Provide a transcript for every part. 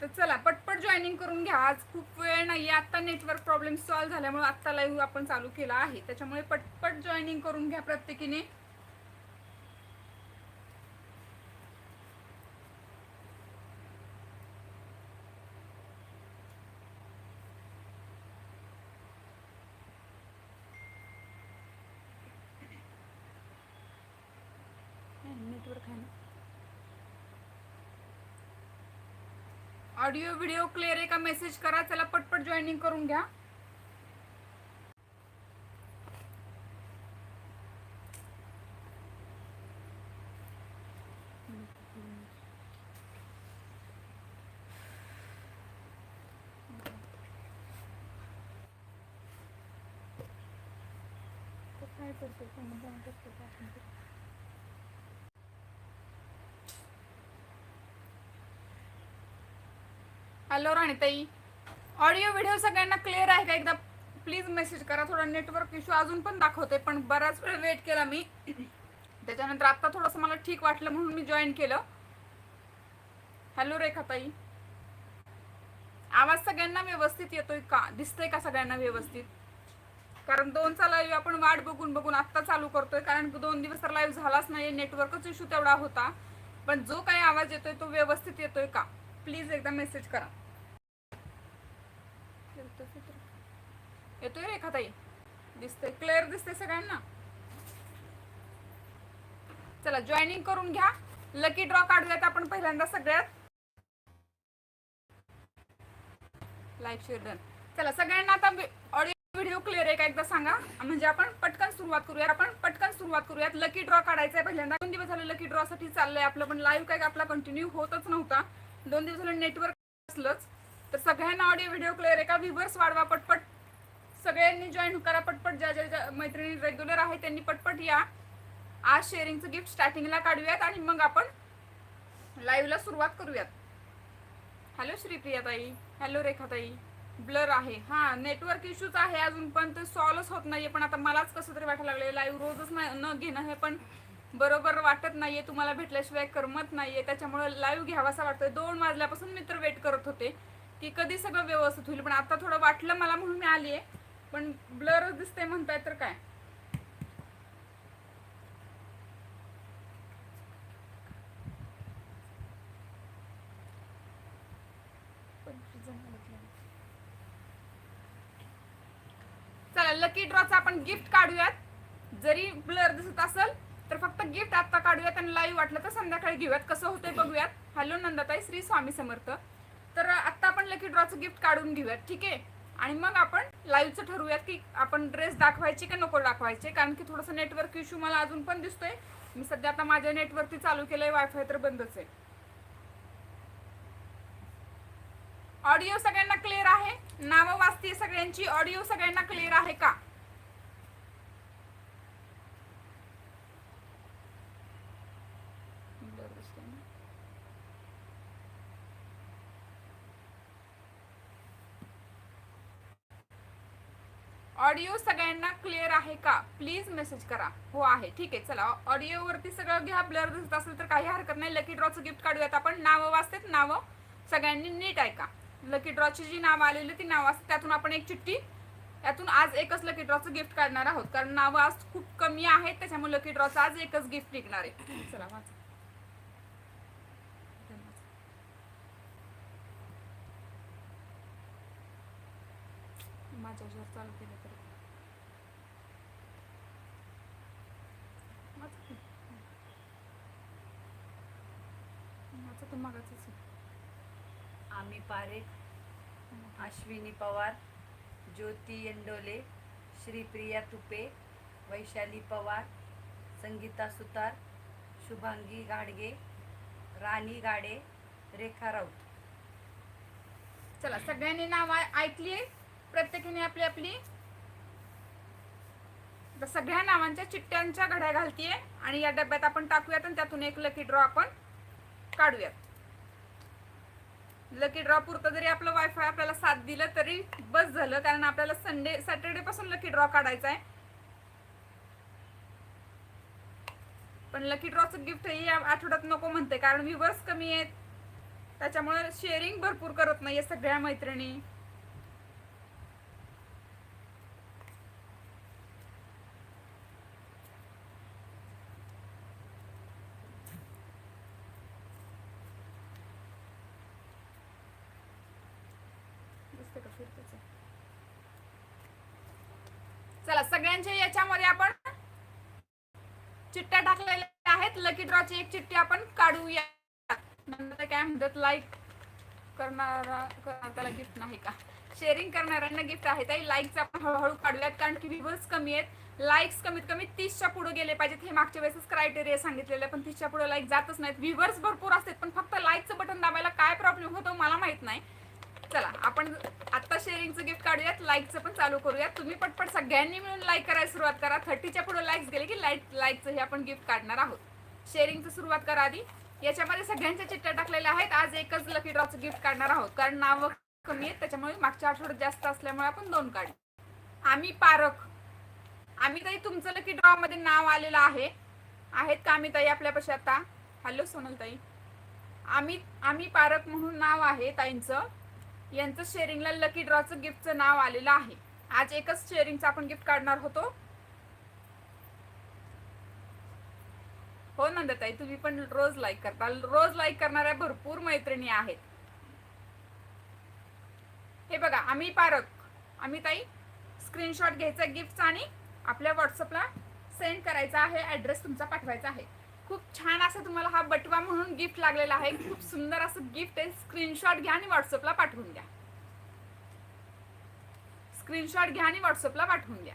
तर चला पटपट जॉईनिंग करून घ्या. आज खूप वेळ नाही आत्ता नेटवर्क प्रॉब्लेम सॉल्व्ह झाल्यामुळे आत्ता लाईव्ह आपण चालू केला आहे. त्याच्यामुळे पटपट जॉईनिंग करून घ्या प्रत्येकीने नेटवर्क आहे ना ऑडिओ व्हिडिओ क्लिअर आहे का मेसेज करा चला पटपट जॉईनिंग करून घ्या. काय करतो? हॅलो राणीताई. ऑडिओ व्हिडिओ सगळ्यांना क्लिअर आहे का एकदा? प्लीज मेसेज करा थोडा नेटवर्क इश्यू अजून पण दाखवते पण बराच वेळ वेट केला मी. त्याच्यानंतर आता थोडंसं मला ठीक वाटलं म्हणून मी जॉईन केलं. हॅलो रेखाताई. आवाज सगळ्यांना व्यवस्थित येतोय का? दिसतोय का सगळ्यांना व्यवस्थित? कारण दोनचा लाईव्ह आपण वाट बघून बघून आत्ता चालू करतोय कारण दोन दिवस तर लाईव्ह झालाच नाही नेटवर्कच इश्यू तेवढा होता. पण जो काही आवाज येतोय तो व्यवस्थित येतोय का? प्लीज एकदा मेसेज करा. येतोय रेखाताई दिसतंय. क्लिअर दिसतंय सगळ्यांना? चला जॉईनिंग करून घ्या. लकी ड्रॉ काढूयात आपण पहिल्यांदा सगळ्यात. लाईव्ह शेअर डन चला सगळ्यांना आता ऑडिओ व्हिडिओ क्लिअर आहे का एकदा सांगा? म्हणजे आपण पटकन सुरुवात करूया आपण पटकन सुरुवात करूयात. लकी ड्रॉ काढायचा आहे पहिल्यांदा. दोन दिवस झाले लकी ड्रॉ साठी चाललंय आपलं पण लाईव्ह काय आपला कंटिन्यू होतच नव्हता. दोन दिवस झाले नेटवर्क असलंच. तर सगळ्यांना ऑडिओ व्हिडिओ क्लिअर आहे का? व्हिवर्स वाढवा पटपट. सगळ्यांनी जॉईन करा पटपट. ज्या ज्या ज्या मैत्रिणी रेग्युलर आहे त्यांनी पटपट या. आज शेअरिंगचं गिफ्ट स्टार्टिंगला काढूयात आणि मग आपण लाईव्हला सुरुवात करूयात. हॅलो श्रीप्रियाताई. हॅलो रेखाताई. ब्लर आहे. हा नेटवर्क इश्यूच आहे अजून पण. ते सॉल्वच होत नाहीये. पण आता मलाच कसं तरी वाटायला लागले लाईव्ह रोजच नाही न घेणं हे पण बरोबर वाटत नाहीये. तुम्हाला भेटल्याशिवाय करमत नाहीये. त्याच्यामुळे लाईव्ह घ्यावासा वाटतोय. दोन वाजल्यापासून मित्र वेट करत होते. की कधी सगळं व्यवस्थित होईल. पण आता थोडं वाटलं मला म्हणून मी आली आहे पण ब्लरच दिसतंय म्हणताय तर काय? चला लकी ड्रॉचा आपण गिफ्ट काढूयात. जरी ब्लर दिसत असेल तर फक्त गिफ्ट आता काढूयात आणि लाईव्ह वाटलं तर संध्याकाळी घेऊयात. कसं होतंय बघूयात. हॅलो नंदाताई श्री स्वामी समर्थ. तर आता लकी ड्रॉचं गिफ्ट काढून घेऊयात ठीक आहे? आणि मग आपण लाईव्हचं ठरवूयात की आपण ड्रेस दाखवायचे का नको दाखवायचे? कारण की थोडंसं नेटवर्क इश्यू मला अजून पण दिसतोय. मी सध्या आता माझ्या नेटवर्कती चालू केलंय वायफाय तर बंदच आहे. ऑडिओ सगळ्यांना क्लिअर आहे? नावं वाचते सगळ्यांची? ऑडिओ सगळ्यांना क्लिअर आहे का ऑडिओ सगळ्यांना क्लिअर आहे का? प्लीज मेसेज करा. हो आहे. ठीक आहे चला. ऑडिओवरती सगळं घ्या. ब्लर दिसत असेल तर काही हरकत नाही. लकी ड्रॉचं गिफ्ट काढूयात आपण. नावं वाचतात. नावं सगळ्यांनी नीट ऐका. लकी ड्रॉची जी नावं आलेली ती नावं असतात. त्यातून आपण एक चिठ्ठी त्यातून आज एकच लकी ड्रॉचं गिफ्ट काढणार आहोत. कारण नावं आज खूप कमी आहेत. त्याच्यामुळे लकी ड्रॉचं आज एकच गिफ्ट निघणार आहे. चला वाचा. माझ्या चालू केलं तर माझं की. मागाचंच आहे. आम्ही पारेख अश्विनी पवार ज्योती एंडोले श्रीप्रिया तुपे वैशाली पवार संगीता सुतार शुभांगी गाडगे राणी गाडे रेखा राऊत. चला सगळ्यांनी नाव ऐकली प्रत्येकीने आपली आपली सगळ्या नावांच्या चिठ्ठ्यांच्या घड्या घालतीये. आणि या डब्यात आपण टाकूयात आणि त्यातून एक लकी ड्रॉ आपण काढूयात. लकी ड्रॉ पुरतं जरी आपलं वायफाय आपल्याला साथ दिलं तरी बस झालं कारण आपल्याला संडे सॅटर्डे पासून लकी ड्रॉ काढायचा आहे पण लकी ड्रॉचं गिफ्ट या आठवड्यात नको म्हणते कारण व्हिवर्स कमी आहेत. त्याच्यामुळे शेअरिंग भरपूर करत नाहीये सगळ्या मैत्रिणी दिसतंय का फिरतंच आहे? चला सगळ्यांच्या याच्यामध्ये आपण चिठ्ठ्या टाकलेल्या आहेत. लकी ड्रॉची एक चिठ्ठी आपण काढूया. नंतर काय म्हणतात लाईक करणारा त्याला गिफ्ट नाही का? शेअरिंग करणाऱ्यांना गिफ्ट आहे. ताई लाईक्स आपण हळूहळू काढूयात कारण की व्हिवर्स कमी आहेत. लाईक्स कमीत कमी तीसच्या पुढे गेले पाहिजेत हे मागच्या वेळेस क्रायटेरिया सांगितलेलं आहे, पण तीसच्या पुढे लाईक जातच नाहीत. व्हिवर्स भरपूर असतात पण फक्त लाईकचं बटन दाबायला काय प्रॉब्लेम होतो मला माहीत नाही. चला आपण आता शेअरिंगचं गिफ्ट काढूयात लाईकचं पण चालू करूयात. तुम्ही पटपट सगळ्यांनी मिळून लाईक करायला सुरुवात करा. थर्टीच्या पुढे लाईक्स गेले की लाईक लाईकचं हे आपण गिफ्ट काढणार आहोत. शेअरिंगचं सुरुवात करा आधी. याच्यामध्ये सगळ्यांच्या चिठ्ठ्या टाकलेल्या आहेत. आज एकच लकी ड्रॉचं गिफ्ट काढणार आहोत. कारण नावं कमी आहेत त्याच्यामुळे मागच्या आठवड्यात जास्त असल्यामुळे आपण दोन काढू. आम्ही पारख. आम्ही ताई तुमचं लकी ड्रॉ मध्ये नाव आलेलं आहे. आहेत का आम्ही ताई आपल्यापाशी आता? हॅलो सोनल ताई आम्ही आम्ही पारख म्हणून नाव आहे ताईंचं. यांचं शेअरिंगला लकी ड्रॉचं गिफ्टचं नाव आलेलं आहे. आज एकच शेअरिंगचं आपण गिफ्ट काढणार होतो. हो नंदताई तुम्ही पण रोज लाईक करता. रोज लाईक करणाऱ्या भरपूर मैत्रिणी आहेत. हे बघा आम्ही पारक आम्ही ताई स्क्रीनशॉट घ्यायचा गिफ्टचा आणि आपल्या व्हॉट्सअपला सेंड करायचा आहे ऍड्रेस तुमचा पाठवायचा आहे. खूप छान असं तुम्हाला हा बटवा म्हणून गिफ्ट लागलेला आहे. खूप सुंदर असं गिफ्ट आहे. स्क्रीनशॉट घ्या आणि व्हॉट्सअपला पाठवून द्या. स्क्रीनशॉट घ्या आणि व्हॉट्सअपला पाठवून द्या.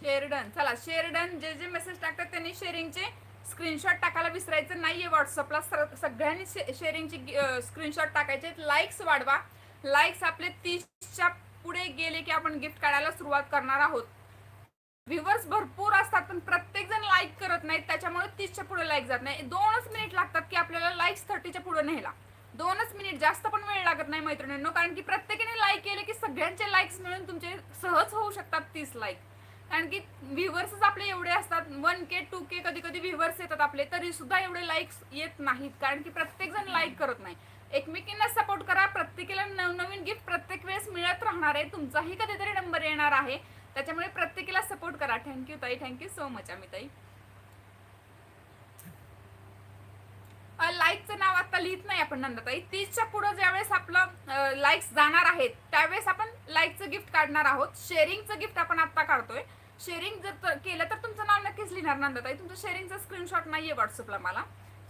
शेअरडन चला शेअरडन जे जे मेसेज टाकतात त्यांनी शेअरिंगचे स्क्रीनशॉट टाकायला विसरायचं नाहीये. व्हॉट्सअपला सगळ्यांनी शेअरिंगचे स्क्रीनशॉट टाकायचे. लाईक्स वाढवा. लाईक्स आपले तीसच्या पुढे गेले की आपण गिफ्ट काढायला सुरुवात करणार आहोत. व्ह्युअर्स भरपूर असतात पण प्रत्येक जण लाईक करत नाहीत त्याच्यामुळे तीसच्या पुढे लाईक जात नाही. दोनच मिनिट लागतात की आपल्याला लाईक्स थर्टीच्या पुढे न्यायला. दोनच मिनिट जास्त पण वेळ लागत नाही मैत्रिणींनो कारण की प्रत्येकाने लाईक केले की सगळ्यांचे लाईक्स मिळून तुमचे सहज होऊ शकतात तीस लाईक कारण की व्ह्युअर्सच आपले एवढे असतात वन के टू के कधी कधी व्ह्युअर्स येतात आपले तरी सुद्धा एवढे लाईक्स येत नाहीत कारण की प्रत्येक जण लाईक करत नाही. एकमेकींना सपोर्ट करा प्रत्येकाला नवनवीन गिफ्ट प्रत्येक वेळेस मिळत राहणार आहे तुमचाही कधीतरी नंबर येणार आहे. त्याच्यामुळे प्रत्येकीला सपोर्ट करा. थँक्यू ताई. थँक्यू सो मच आम्ही ताई लाईकचं नाव आता लिहित नाही आपण नंदताई. तीसच्या पुढं ज्यावेळेस आपलं लाईक्स जाणार आहेत त्यावेळेस आपण लाईकचं गिफ्ट काढणार आहोत. शेअरिंगचं गिफ्ट आपण आता काढतोय. शेअरिंग जर केलं तर तुमचं नाव नक्कीच लिहिणार नंदताई. तुमचं शेअरिंगचं स्क्रीनशॉट नाहीये व्हॉट्सअपला मला.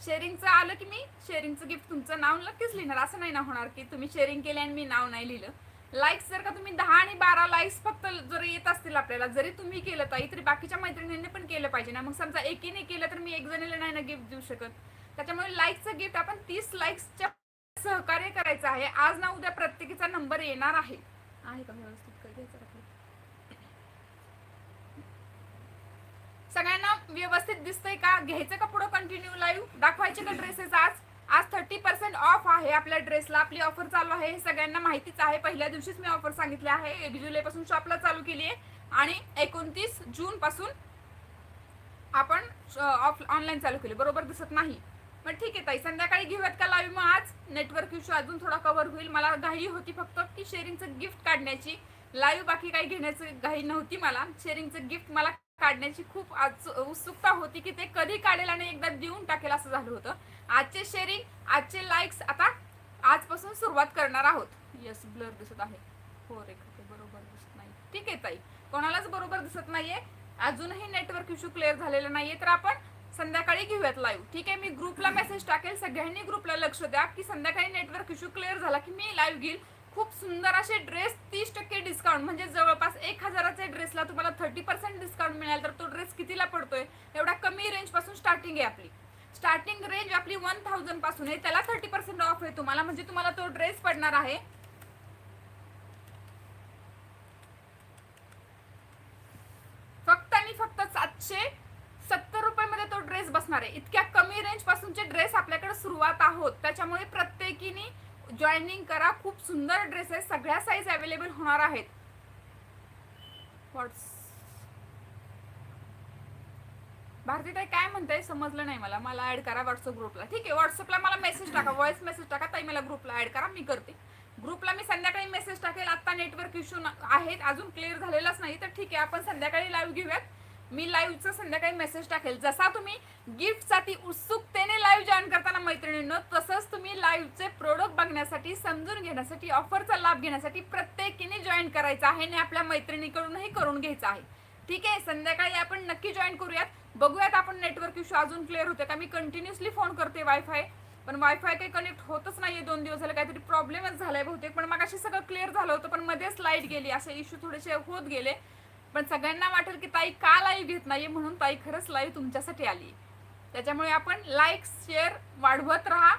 शेअरिंगचं आलं की मी शेअरिंगचं गिफ्ट तुमचं नाव नक्कीच लिहिणार. असं नाही ना होणार की तुम्ही शेअरिंग केले आणि मी नाव नाही लिहिलं. लाईक्स जर का तुम्ही दहा आणि बारा लाईक्स फक्त जर येत असतील आपल्याला जरी तुम्ही केलं ताई तरी बाकीच्या मैत्रिणींनी पण केलं पाहिजे ना. मग समजा एकीने केलं तर मी एक जणीला नाही ना गिफ्ट देऊ शकत. त्याच्यामुळे लाईकचं गिफ्ट आपण तीस लाईक्सच्या सहकार्य करायचं आहे. आज ना उद्या प्रत्येकीचा नंबर येणार आहे. आहे का व्यवस्थित? सगळ्यांना व्यवस्थित दिसतंय का? घ्यायचं का पुढं कंटिन्यू लाईव्ह दाखवायचे का ड्रेसेस आज? आज थर्टी पर्सेंट ऑफ आहे आपल्या ड्रेसला आपली ऑफर चालू आहे. हे सगळ्यांना माहितीच आहे. पहिल्या दिवशीच मी ऑफर सांगितली आहे. एक जुलै पासून शॉपला चालू केली आहे आणि एकोणतीस जून पासून आपण ऑफ ऑनलाईन चालू केली. बरोबर दिसत नाही. पण ठीक आहे ताई. संध्याकाळी घेऊयात का लावी मग आज? नेटवर्क इश्यू अजून थोडा कव्हर होईल. मला घाई होती फक्त की शेअरिंगचं गिफ्ट काढण्याची. लाईव्ह बाकी काही घेण्याचं घाई नव्हती मला. शेअरिंगचं गिफ्ट मला काढण्याची खूप आज उत्सुकता होती की ते कधी काढेल आणि एकदा देऊन टाकेल असं झालं होतं. आजचे शेअरिंग आजचे लाईक्स आता आजपासून सुरुवात करणार आहोत. येस ब्लर दिसत आहे. हो रेखा बरोबर दिसत नाही. ठीक आहे ताई. कोणालाच बरोबर दिसत नाहीये. अजूनही नेटवर्क इश्यू क्लिअर झालेला नाहीये. तर आपण संध्याकाळी घेऊयात लाईव्ह ठीक आहे मी ग्रुपला मेसेज टाकेल. सगळ्यांनी ग्रुपला लक्ष द्या की संध्याकाळी नेटवर्क इश्यू क्लिअर झाला की मी लाईव्ह घेईल. खूप सुंदर असे ड्रेस तीस टक्के डिस्काउंट म्हणजे जवळपास एक हजाराच्या ड्रेसला तुम्हाला थर्टी पर्सेंट डिस्काउंट मिळाल. तर तो ड्रेस कितीला पडतोय? एवढा कमी रेंजपासून स्टार्टिंग आहे आपली. स्टार्टिंग रेंज आपली वन थाउजंडपासून आहे. त्याला थर्टी पर्सेंट ऑफ आहे तुम्हाला. म्हणजे तुम्हाला तो ड्रेस पडणार आहे. फक्त आणि फक्त सातशे सत्तर रुपयामध्ये तो ड्रेस बसणार आहे. इतक्या कमी रेंज पासूनचे ड्रेस आपल्याकडे सुरुवात आहोत. त्याच्यामुळे प्रत्येकीने जॉईनिंग करा. खूप सुंदर ड्रेसेस सगळ्या साईज अवेलेबल होणार आहेत. व्हॉट्स भारती ताई काय म्हणताय? समजलं नाही मला. मला ऍड करा व्हॉट्सअप ग्रुपला ठीक आहे व्हॉट्सअपला मला मेसेज टाका. व्हॉइस मेसेज टाका. ताई मला ग्रुपला ऍड करा. मी करते. ग्रुपला मी संध्याकाळी मेसेज टाकेल. आता नेटवर्क इश्यू आहेत. अजून क्लिअर झालेलाच नाही. तर ठीक आहे आपण संध्याकाळी लाईव्ह घेऊयात. मी लाईव्हचा संध्याकाळी मेसेज टाकेल. जसा तुम्ही गिफ्टसाठी उत्सुकतेने लाईव्ह जॉईन करताना मैत्रिणींनो तसंच तुम्ही लाईव्हचे प्रोडक्ट बघण्यासाठी समजून घेण्यासाठी ऑफरचा लाभ घेण्यासाठी प्रत्येकीने जॉईन करायचं आहे आणि आपल्या मैत्रिणीकडूनही करून घ्यायचं आहे. ठीक आहे? संध्याकाळी आपण नक्की जॉईन करूयात. बघूयात आपण नेटवर्क इश्यू अजून क्लिअर होते का? मी कंटिन्युअसली फोन करते वायफाय पण वायफाय काही कनेक्ट होतच नाहीये. दोन दिवस झाले काहीतरी प्रॉब्लेमच झालाय बहुतेक. पण मग अशी सगळं क्लिअर झालं होतं पण मध्येच लाइट गेली. असे इश्यू थोडेसे होत गेले. पण सगळ्यांना वाटेल की ताई का लाईव्ह घेत नाहीये म्हणून ताई खरंच लाईव्ह तुमच्यासाठी आली त्याच्यामुळे आपण लाईक शेअर वाढवत राहा.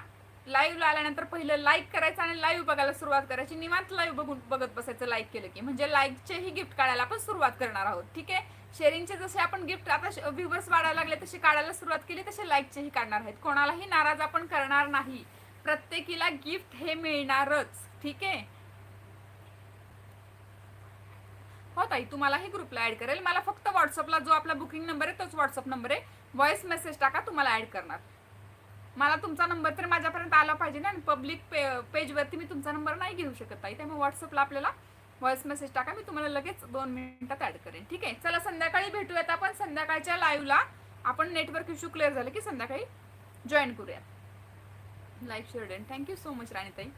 लाईव्हला आल्यानंतर पहिलं लाईक करायचं आणि लाईव्ह बघायला सुरुवात करायची. निवांत लाईव्ह बघून बघत बसायचं लाईक केलं की. म्हणजे लाईकचेही गिफ्ट काढायला आपण सुरुवात करणार आहोत. ठीक आहे? शेअरिंगचे जसे आपण गिफ्ट आता व्ह्युवर्स वाढायला लागले तसे काढायला सुरुवात केली तसे लाईकचेही काढणार आहेत. कोणालाही नाराज आपण करणार नाही. प्रत्येकीला गिफ्ट हे मिळणारच. ठीक आहे? हो ताई तुम्हालाही ग्रुपला ॲड करेल. मला फक्त व्हॉट्सअपला जो आपला बुकिंग नंबर आहे तोच व्हॉट्सअप नंबर आहे. व्हॉइस मेसेज टाका तुम्हाला ॲड करणार. मला तुमचा नंबर तर माझ्यापर्यंत आला पाहिजे ना आणि पब्लिक पे पेजवरती मी तुमचा नंबर नाही घेऊ शकत ताई. त्यामुळे व्हॉट्सअपला आपल्याला व्हॉइस मेसेज टाका मी तुम्हाला लगेच दोन मिनिटात ॲड करेन. ठीक आहे? चला संध्याकाळी भेटूयात आपण. संध्याकाळच्या लाईव्हला आपण नेटवर्क इश्यू क्लिअर झालं की संध्याकाळी जॉईन करूयात. Live share thank you so much राणीताई